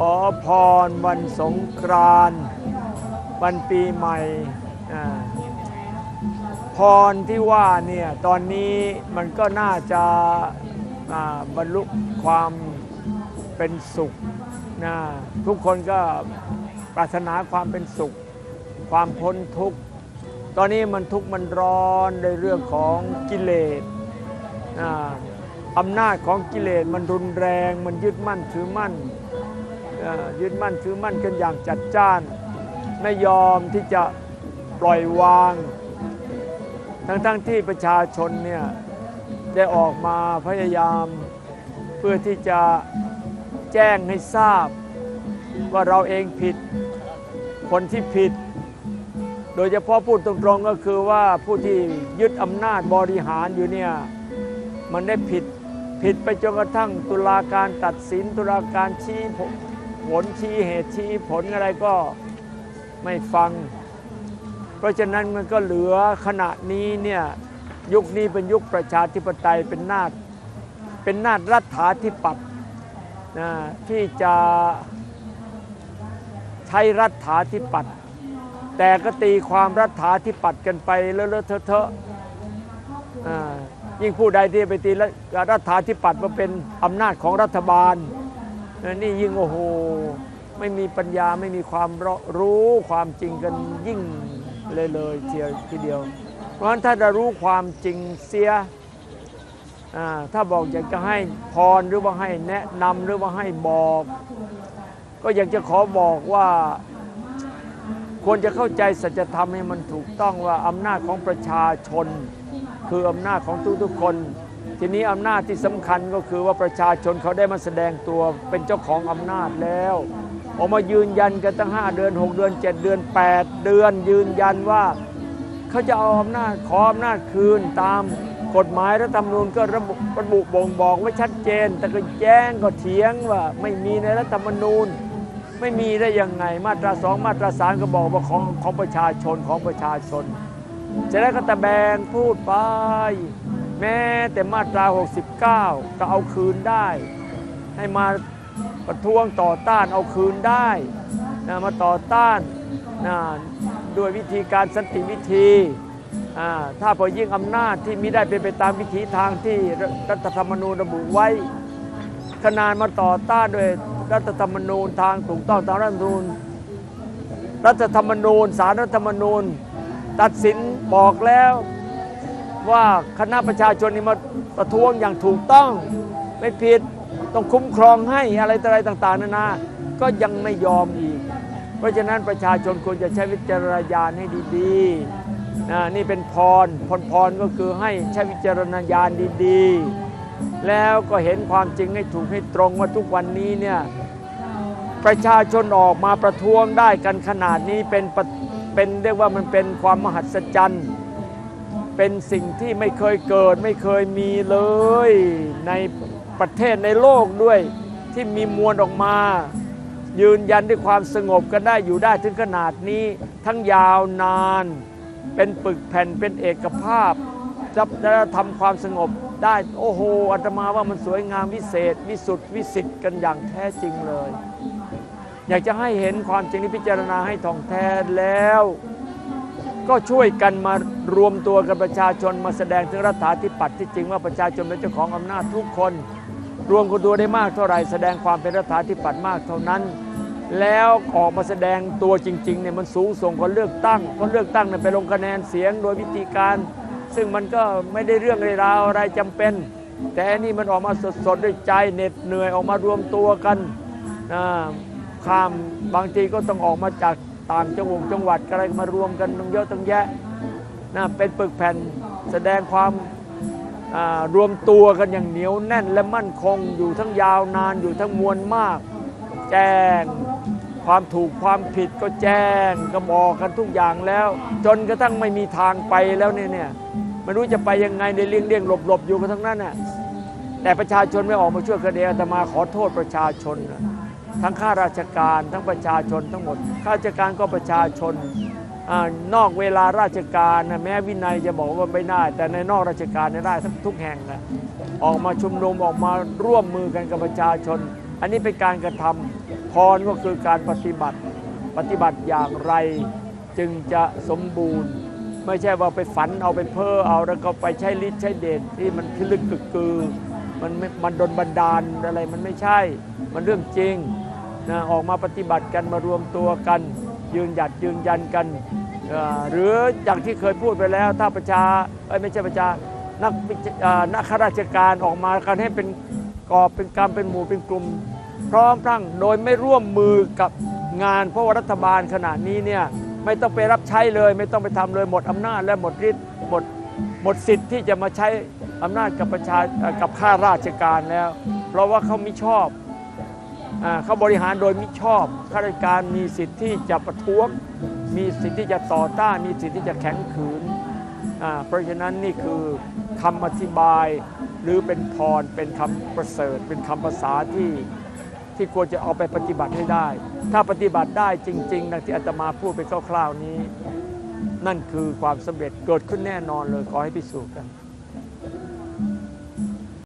ขอพรวันสงกรานต์วันปีใหม่พรที่ว่าเนี่ยตอนนี้มันก็น่าจะาบรรลุความเป็นสุขนะทุกคนก็ปรารถนาความเป็นสุข ความพ้นทุกข์ ตอนนี้มันทุกข์มันร้อนในเรื่องของกิเลสอำนาจของกิเลสมันรุนแรง มันยึดมั่นถือมั่น ยึดมั่นถือมั่นกันอย่างจัดจ้าน ไม่ยอมที่จะปล่อยวาง ทั้งๆทที่ประชาชนเนี่ยได้ออกมาพยายาม เพื่อที่จะแจ้งให้ทราบว่าเราเองผิดคนที่ผิด โดยเฉพาะพูดตรงๆก็คือว่าผู้ที่ยึดอำนาจบริหารอยู่เนี่ยมันได้ผิดผิดไปจนกระทั่งตุลาการตัดสินตุลาการชี้ ผลชี้เหตุชี้ผลอะไรก็ไม่ฟัง เพราะฉะนั้นมันก็เหลือขณะนี้เนี่ยยุคนี้เป็นยุคประชาธิปไตยเป็นนาฏเป็นนาฏรัฐาธิปัตย์นะที่จะใช้รัฐาธิปัตย์แต่ก็ตีความรัฐาธิปัตย์กันไปเลอะเทอะๆอ่ายิ่งผู้ใดที่ไปตีรัฐาธิปัตย์มาเป็นอำนาจของรัฐบาล นี่ยิ่งโอ้โหไม่มีปัญญาไม่มีความรู้ความจริงกันยิ่งเลยเลยเทียวทีเดียว เพราะฉะนั้นถ้าจะรู้ความจริงเสียถ้าบอกอยากจะให้พรหรือว่าให้แนะนำหรือว่าให้บอก ก็อยากจะขอบอกว่าควรจะเข้าใจสัจธรรมให้มันถูกต้องว่าอำนาจของประชาชน คืออำนาจของทุกๆคน ทีนี้อำนาจที่สำคัญก็คือว่าประชาชนเขาได้มาแสดงตัวเป็นเจ้าของอำนาจแล้วออกมายืนยันกันตั้ง 5 เดือน 6 เดือน 7 เดือน 8 เดือนยืนยันว่าเขาจะเอาอำนาจขออำนาจคืนตามกฎหมายรัฐธรรมนูญก็ระบุระบุบ่งบอกไว้ชัดเจน แต่ก็แย้งก็เถียงว่าไม่มีในรัฐธรรมนูญ ไม่มีได้ยังไงมาตราสองมาตราสามก็บอกว่าของของประชาชนของประชาชนจะได้ก็ตะแบงพูดไป แม้แต่มาตรา 69 ก็เอาคืนได้ ให้มาประท้วงต่อต้านเอาคืนได้นะมาต่อต้านนะด้วยวิธีการสันติวิธีถ้าพอยิ่งอำนาจที่มิได้เป็นไปตามวิถีทางที่รัฐธรรมนูญระบุไว้ ขนาดมาต่อต้านด้วยรัฐธรรมนูญทางถูกต้องตามรัฐธรรมนูญรัฐธรรมนูญสารรัฐธรรมนูญ ตัดสินบอกแล้ว ว่าคณะประชาชนนี่มาประท้วงอย่างถูกต้อง ไม่ผิดต้องคุ้มครองให้อะไรอะไรต่างๆนานา ก็ยังไม่ยอมอีก เพราะฉะนั้นประชาชนควรจะใช้วิจารณญาณให้ดีๆนะนี่เป็นพรพรพรก็คือให้ใช้วิจารณญาณดีๆ แล้วก็เห็นความจริงให้ถูกให้ตรงว่าทุกวันนี้เนี่ยประชาชนออกมาประท้วงได้กันขนาดนี้เป็นเป็นเรียกว่ามันเป็นความมหัศจรรย์ เป็นสิ่งที่ไม่เคยเกิดไม่เคยมีเลย ในประเทศในโลกด้วยที่มีมวลออกมา ยืนยันด้วยความสงบกันได้อยู่ได้ถึงขนาดนี้ ทั้งยาวนาน เป็นปึกแผ่นเป็นเอกภาพจะจะทำความสงบได้โอ้โหอาตมาว่ามันสวยงามวิเศษ วิสุทธิวิสิทธิ์กันอย่างแท้จริงเลย อยากจะให้เห็นความจริงนี้พิจารณาให้ท่องแท้แล้ว ก็ช่วยกันมารวมตัวกันประชาชนมาแสดงถึงรัฐาธิปัตย์ที่จริงว่าประชาชนเป็นเจ้าของอำนาจทุกคน รวมกันตัวได้มากเท่าไหร่แสดงความเป็นรัฐาธิปัตย์มากเท่านั้น แล้วออกมาแสดงตัวจริงๆเนี่ยมันสูงส่งคนเลือกตั้งคนเลือกตั้งเนี่ยไปลงคะแนนเสียงโดยวิธีการ ซึ่งมันก็ไม่ได้เรื่องราวอะไรจำเป็น แต่นี่มันออกมาสดๆด้วยใจเหน็ดเหนื่อยออกมารวมตัวกันข้ามบางทีก็ต้องออกมาจาก ต่างจังหวัดจังหวัดอะไรมารวมกันตั้งเยอะตั้งแยะนะเป็นปึกแผ่นแสดงความรวมตัวกันอย่างเหนียวแน่นและมั่นคงอยู่ทั้งยาวนานอยู่ทั้งมวลมาก แจ้งความถูกความผิดก็แจ้งก็บอกกันทุกอย่างแล้ว จนกระทั่งไม่มีทางไปแล้วเนี่ยเนี่ยไม่รู้จะไปยังไงในเลี่ยงเลี่ยงหลบหลบอยู่กันทั้งนั้นน่ะแต่ประชาชนไม่ออกมาช่วยกันเองแต่มาขอโทษประชาชนนะ ทั้งข้าราชการทั้งประชาชนทั้งหมดข้าราชการก็ประชาชนอนอกเวลาราชการนะแม้วินัยจะบอกว่าไม่ได้ แต่ในนอกราชการได้ทั้งทุกแห่งนะออกมาชุมนุมออกมาร่วมมือกันกับประชาชน อันนี้เป็นการกระทำพรก็คือการปฏิบัติ ปฏิบัติอย่างไรจึงจะสมบูรณ์ ไม่ใช่ว่าไปฝันเอาไปเพ้อเอาแล้วก็ไปใช้ฤทธิ์ใช้เดชที่มันพิลึกกึกกือมันม่มันดนบันดาลอะไรมันไม่ใช่ มันเรื่องจริง นะออกมาปฏิบัติกันมารวมตัวกัน ยืนหยัดยืนยันกันหรืออย่างที่เคยพูดไปแล้วถ้าประชาไม่ใช่ประชานักนักข้าราชการออกมากันให้เป็นกอบเป็นกรรมเป็นหมู่เป็นกลุ่ม พร้อมทั้งโดยไม่ร่วมมือกับงานเพราะว่ารัฐบาลขณะนี้เนี่ยไม่ต้องไปรับใช้เลย ไม่ต้องไปทำเลยหมดอำนาจและหมดฤทธิ์หมดหมดสิทธิ์ที่จะมาใช้อำนาจกับประชากับข้าราชการแล้ว เพราะว่าเขาไม่ชอบ เขาบริหารโดยมิชอบข้าราชการมีสิทธิ์ที่จะประท้วงมีสิทธิ์ที่จะต่อต้าน มีสิทธิ์ที่จะแข็งขืน เพราะฉะนั้นนี่คือคำอธิบายหรือเป็นพรเป็นคำประเสริฐ เป็นคำภาษาที่ที่ควรจะเอาไปปฏิบัติให้ได้ ถ้าปฏิบัติได้จริงๆดังที่อาตมาพูดไปคร่าวๆนี้ นั่นคือความสำเร็จเกิดขึ้นแน่นอนเลยขอให้พิสูจน์กัน